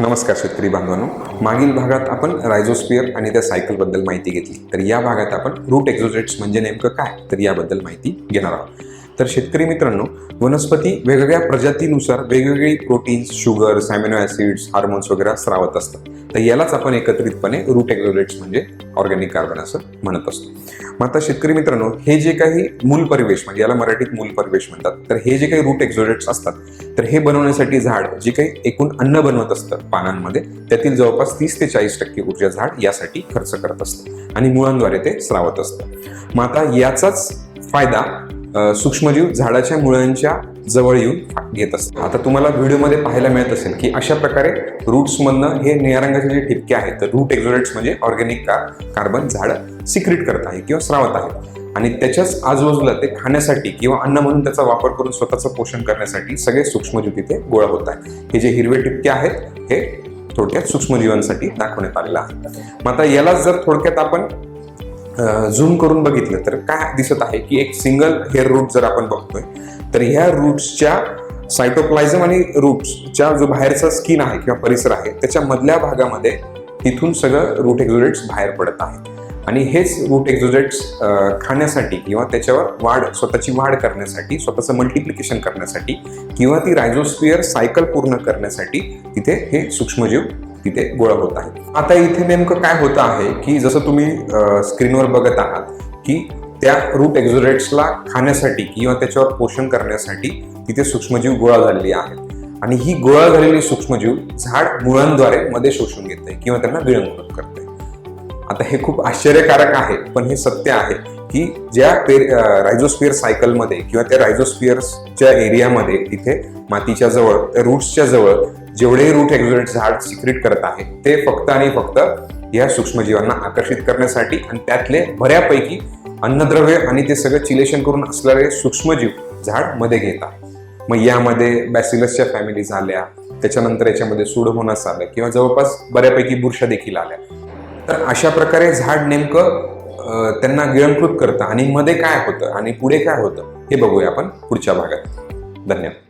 नमस्कार शेतकरी बांधवांनो. मागील भागात आपण रायझोस्पियर आणि त्या सायकलबद्दल माहिती घेतली. तर या भागात आपण रूट एक्झोजेट्स म्हणजे नेमकं काय? तर याबद्दल माहिती घेणार आहोत. तर शेतकरी मित्रांनो वनस्पती वेगवेगळ्या प्रजातीनुसार वेगवेगळी proteins sugar amino acids hormones वगैरे स्रावत असतात. तर यालाच आपण एकत्रितपणे रूट एग्रोलेट्स म्हणजे ऑर्गॅनिक कार्बन असं म्हणत असतो. मग आता शेतकरी मित्रांनो हे जे काही मूल परिवेश म्हणजे याला मराठीत मूल परिवेश म्हणतात. तर हे जे काही रूट एक्झोलेट्स असतात तर हे बनवण्यासाठी झाड जे काही एकूण अन्न बनवत असतं पानांमध्ये त्यातील जवळपास तीस ते चाळीस टक्के ऊर्जा झाड यासाठी खर्च करत असतं आणि मुळांद्वारे ते स्रावत असतं. मग आता याचाच फायदा सूक्ष्मजीव झाडाच्या मुळांच्या जवळ येऊन घेत असतात. आता तुम्हाला व्हिडिओमध्ये पाहायला मिळत असेल की अशा प्रकारे रूट्समधनं हे निळ्या रंगाचे जे ठिपके आहेत तर रूट एक्झोरेट्स म्हणजे ऑर्गॅनिक कार्बन झाड सिक्रेट करत आहे किंवा स्रावत आहे. आणि त्याच्याच आजूबाजूला ते खाण्यासाठी किंवा अन्न म्हणून त्याचा वापर करून स्वतःचं पोषण करण्यासाठी सगळे सूक्ष्मजीव तिथे गोळा होत आहे हे जे हिरवे ठिपके आहेत हे थोडक्यात सूक्ष्मजीवांसाठी दाखवण्यात आलेलं आहे. मग आता यालाच जर थोडक्यात आपण झूम करून बघितलं तर काय दिसत आहे की एक सिंगल हेअर रूट जर आपण बघतोय तर ह्या रूट्सच्या सायटोप्लाझम आणि रूट्सच्या जो बाहेरचा स्किन आहे किंवा परिसर आहे त्याच्या मधल्या भागामध्ये तिथून सगळं रूट एक्झोजेट्स बाहेर पडत आहे. आणि हेच रूट एक्झोजेट्स खाण्यासाठी किंवा त्याच्यावर वाढ स्वतःची वाढ करण्यासाठी स्वतःचं मल्टिप्लिकेशन करण्यासाठी किंवा ती रायझोस्फियर सायकल पूर्ण करण्यासाठी तिथे हे सूक्ष्मजीव तिथे गोळा होत आहे आता इथे नेमकं काय होतं आहे की जसं तुम्ही स्क्रीनवर बघत आहात की त्या रूट एक्झोरेट्सला खाण्यासाठी किंवा त्याच्यावर पोषण करण्यासाठी तिथे सूक्ष्मजीव गोळा झालेली आहेत. आणि ही गोळा झालेली सूक्ष्मजीव झाड मुळांद्वारे मध्ये शोषून घेते किंवा त्यांना विळंघृत करते आता हे खूप आश्चर्यकारक आहे पण हे सत्य आहे की ज्या रायझोस्पियर सायकलमध्ये किंवा त्या रायझोस्पियर्सच्या एरियामध्ये तिथे मातीच्या जवळ त्या रूट्सच्या जवळ जेवढे रूट एक्झोरेट झाड सिक्रेट करत आहे ते फक्त आणि फक्त या सूक्ष्मजीवांना आकर्षित करण्यासाठी आणि त्यातले बऱ्यापैकी अन्नद्रव्य आणि ते सगळं चिलेशन करून असणारे सूक्ष्मजीव झाडमध्ये घेतात. मग यामध्ये बॅसिलसच्या फॅमिलीज आल्या त्याच्यानंतर याच्यामध्ये सुडोमोनास आलं किंवा जवळपास बऱ्यापैकी बुरशा देखील आल्या. तर अशा प्रकारे झाड नेमकं त्यांना गिळंकृत करतं आणि मध्ये काय होतं आणि पुढे काय होतं हे बघूया आपण पुढच्या भागात. धन्यवाद.